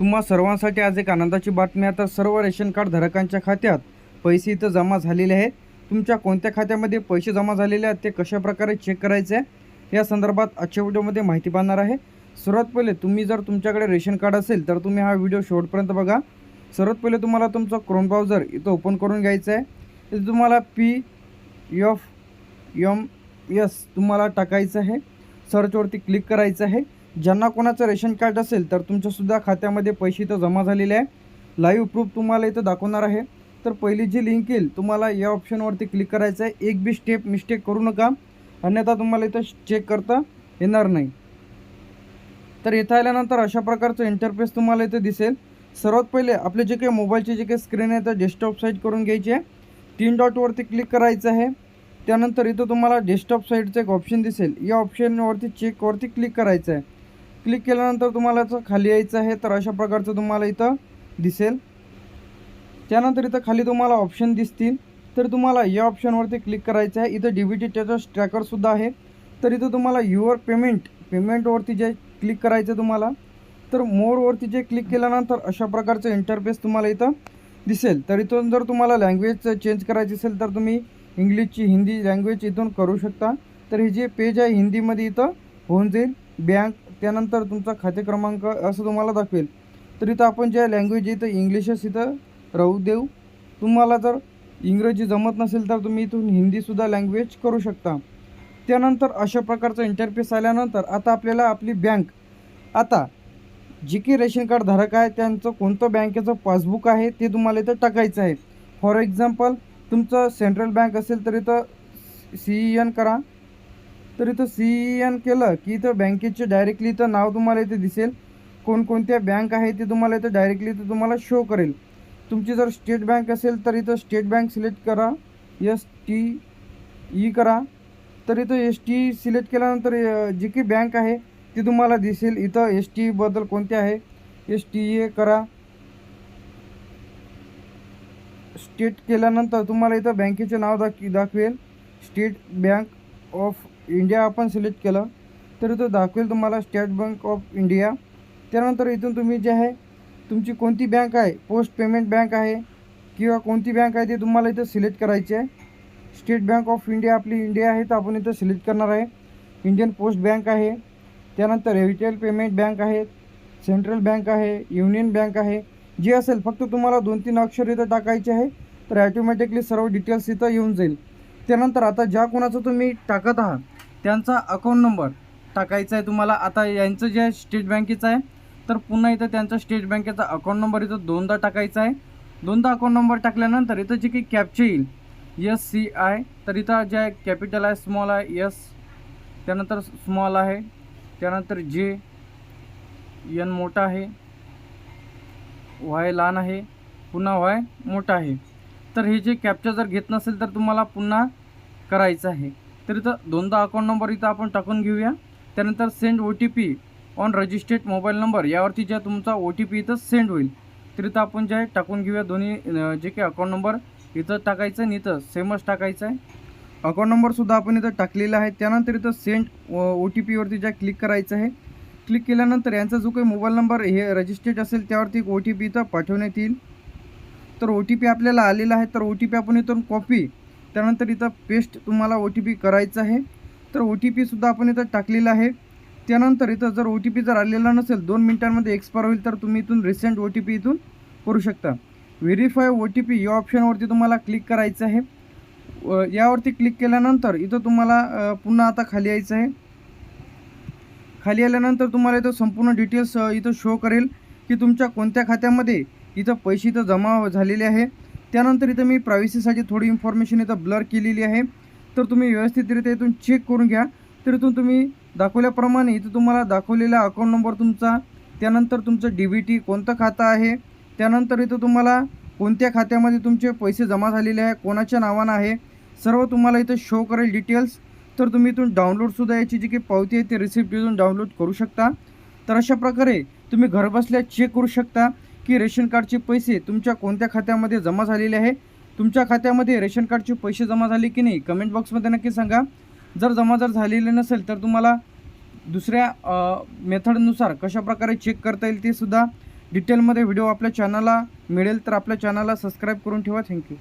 तुम्हा सर्वांसाठी आज एक आनंदाची बातमी. आता सर्व रेशन कार्ड धारकांच्या खात्यात पैसे इथं जमा झालेले आहेत. तुमच्या कोणत्या खात्यामध्ये पैसे जमा झालेले आहेत ते कशा प्रकारे चेक करायचे आहे? या संदर्भात आजच्या व्हिडिओमध्ये माहिती पाहणार आहे. सर्वात पहिले तुम्ही जर तुमच्याकडे रेशन कार्ड असेल तर तुम्ही हा व्हिडिओ शेवटपर्यंत बघा. सर्वात पहिले तुम्हाला तुमचं क्रोम ब्राउझर इथं ओपन करून घ्यायचं आहे. इथं तुम्हाला पी एफ एम एस तुम्हाला टाकायचं आहे. सर्चवरती क्लिक करायचं आहे. ज्यांना कोणाचं रेशन कार्ड असेल तर तुमच्यासुद्धा खात्यामध्ये पैसे इथं जमा झालेले आहे. लाईव्ह प्रूफ तुम्हाला इथं दाखवणार आहे. तर पहिली जी लिंक येईल तुम्हाला या ऑप्शनवरती क्लिक करायचं आहे. एक बी स्टेप मिस्टेक करू नका. अन्यथा तुम्हाला इथं चेक करता येणार नाही. तर इथं आल्यानंतर अशा प्रकारचं इंटरफेस तुम्हाला इथं दिसेल. सर्वात पहिले आपले जे काही मोबाईलचे जे काही स्क्रीन आहे तर डेस्कटॉप साईट करून घ्यायची आहे. तीन डॉटवरती क्लिक करायचं आहे. त्यानंतर इथं तुम्हाला डेस्कटॉप साईडचं एक ऑप्शन दिसेल. या ऑप्शनवरती चेकवरती क्लिक करायचं आहे. क्लिक केल्यानंतर तुम्हाला याचं खाली यायचं आहे तर अशा प्रकारचं तुम्हाला इथं दिसेल. त्यानंतर इथं खाली तुम्हाला ऑप्शन दिसतील. तर तुम्हाला या ऑप्शनवरती क्लिक करायचं आहे. इथं डी बी टी त्याचं ट्रॅकरसुद्धा आहे. तर इथं तुम्हाला युअर पेमेंट पेमेंटवरती जे क्लिक करायचं तुम्हाला तर मोरवरती जे क्लिक केल्यानंतर अशा प्रकारचं इंटरफेस तुम्हाला इथं दिसेल. तर इथून जर तुम्हाला लँग्वेज चेंज करायची असेल तर तुम्ही इंग्लिशची हिंदी लँग्वेज इथून करू शकता. तर हे जे पेज आहे हिंदीमध्ये इथं होऊन जाईल. बँक त्यानंतर तुमचा खाते क्रमांक असं तुम्हाला दाखवेल. तर इथं आपण ज्या लँग्वेज इथं इंग्लिशच इथं राहू देऊ. तुम्हाला जर इंग्रजी जमत नसेल तर तुम्ही इथून हिंदीसुद्धा लँग्वेज करू शकता. त्यानंतर अशा प्रकारचा इंटरफेस आल्यानंतर आता आपल्याला आपली बँक आता जे की रेशन कार्ड धारक आहे त्यांचं कोणतं बँकेचं पासबुक आहे ते तुम्हाला इथं टाकायचं आहे. फॉर एक्झाम्पल तुमचं सेंट्रल बँक असेल तर इथं सी ई एन करा. तर इथं सी ई एन केलं की इथं बँकेचे डायरेक्टली इथं नाव तुम्हाला इथे दिसेल. कोणकोणत्या बँक आहे ते तुम्हाला इथं डायरेक्टली इथं तुम्हाला शो करेल. तुमची जर स्टेट बँक असेल तर इथं स्टेट बँक सिलेक्ट करा. एस टी ई करा. तर इथं एस टी सिलेक्ट केल्यानंतर जी की बँक आहे ती तुम्हाला दिसेल. इथं एस टीबद्दल कोणते आहे? एस टी ए करा. स्टेट केल्यानंतर तुम्हाला इथं बँकेचे नाव दाख दाखवेल. स्टेट बँक ऑफ इंडिया आपण सिलेक्ट केलं तर इथं दाखवेल तुम्हाला स्टेट बँक ऑफ इंडिया. त्यानंतर इथून तुम्ही जे आहे तुमची कोणती बँक आहे पोस्ट पेमेंट बँक आहे किंवा कोणती बँक आहे ते तुम्हाला इथं सिलेक्ट करायची आहे. स्टेट बँक ऑफ इंडिया आपली इंडिया आहे तर आपण इथं सिलेक्ट करणार आहे. इंडियन पोस्ट बँक आहे त्यानंतर रिटेल पेमेंट बँक आहे सेंट्रल बँक आहे युनियन बँक आहे. जे असेल फक्त तुम्हाला दोन तीन अक्षर इथं टाकायचे आहे तर ॲटोमॅटिकली सर्व डिटेल्स इथं येऊन जाईल. त्यानंतर आता ज्या कोणाचं तुम्ही टाकत आहात त्यांचा अकाउंट नंबर टाकायचा आहे तुम्हाला. आता यांचं जे आहे स्टेट बँकेचं आहे तर पुन्हा इथं त्यांचा स्टेट बँकेचा अकाउंट नंबर इथं दोनदा टाकायचा आहे. दोनदा अकाउंट नंबर टाकल्यानंतर इथं जे काही कॅपचे येईल एस सी आय तर इथं जे आहे कॅपिटल आहे स्मॉल आहे एस त्यानंतर स्मॉल आहे त्यानंतर जे यन मोठा आहे वाय लहान आहे पुन्हा वाय मोठा आहे. तर हे जे कॅप्चर जर घेत नसेल तर तुम्हाला पुन्हा करायचं आहे. तर इथं दोनदा अकाउंट नंबर इथं आपण टाकून घेऊया. त्यानंतर send O T P on registered mobile number यावरती ज्या तुमचा ओ टी पी इथं सेंड होईल. तर इथं आपण जे आहे टाकून घेऊया दोन्ही जे काही अकाउंट नंबर इथं टाकायचं आणि इथं सेमच टाकायचं आहे. अकाउंट नंबरसुद्धा आपण इथं टाकलेला आहे. त्यानंतर इथं सेंड ओ टी पीवरती ज्या क्लिक करायचं आहे क्लिक केल्यानंतर यांचा जो काही मोबाईल नंबर हे रजिस्टर्ड असेल त्यावरती एक ओ टी पी इथं पाठवण्यात येईल. तर ओ टी पी आपल्याला आलेला आहे. तर ओ टी पी आपण इथून कॉपी त्यानंतर इथं पेस्ट तुम्हाला ओ टी पी करायचं आहे. तर ओ टी पीसुद्धा आपण इथं टाकलेला आहे. त्यानंतर इथं जर ओ टी पी जर आलेला नसेल दोन मिनिटांमध्ये एक्सपायर होईल तर तुम्ही इथून रिसेंट ओ टी पी इथून करू शकता. व्हेरीफाय ओ टी पी या ऑप्शनवरती तुम्हाला क्लिक करायचं आहे. व यावरती क्लिक केल्यानंतर इथं तुम्हाला पुन्हा आता खाली यायचं आहे. खाली आल्यानंतर तुम्हाला इथं संपूर्ण डिटेल्स इथं शो करेल की तुमच्या कोणत्या खात्यामध्ये इथं पैसे इथं जमा झालेले आहे. त्यानंतर इथं मी प्रायव्हसीसाठी थोडी इन्फॉर्मेशन इथं ब्लर केलेली आहे. तर तुम्ही व्यवस्थितरित्या इथून चेक करून घ्या. तर इथून तुम्ही दाखवल्याप्रमाणे इथं तुम्हाला दाखवलेला अकाउंट नंबर तुमचा त्यानंतर तुमचं डी बी टी कोणतं खातं आहे त्यानंतर इथं तुम्हाला कोणत्या खात्यामध्ये तुमचे पैसे जमा झालेले आहे कोणाच्या नावानं आहे सर्व तुम्हाला इथं शो करेल डिटेल्स तर तुम्ही इथून डाउनलोडसुद्धा याची जी काही पावती आहे ते रिसिप्ट इथून डाउनलोड करू शकता. तर अशा प्रकारे तुम्ही घरबसल्या चेक करू शकता. की रेशन कार्डचे पैसे तुमच्या कोणत्या खात्यामध्ये जमा झालेले आहे? तुमच्या खात्यामध्ये रेशन कार्डचे पैसे जमा झाले की नाही? कमेंट बॉक्समध्ये नक्की सांगा. जर जमा जर झालेले नसेल तर तुम्हाला दुसऱ्या मेथडनुसार कशा प्रकारे चेक करता येईल ते सुद्धा डिटेलमध्ये व्हिडिओ आपल्या चॅनलला मिळेल तर आपल्या चॅनलला सबस्क्राईब करून ठेवा. थँक्यू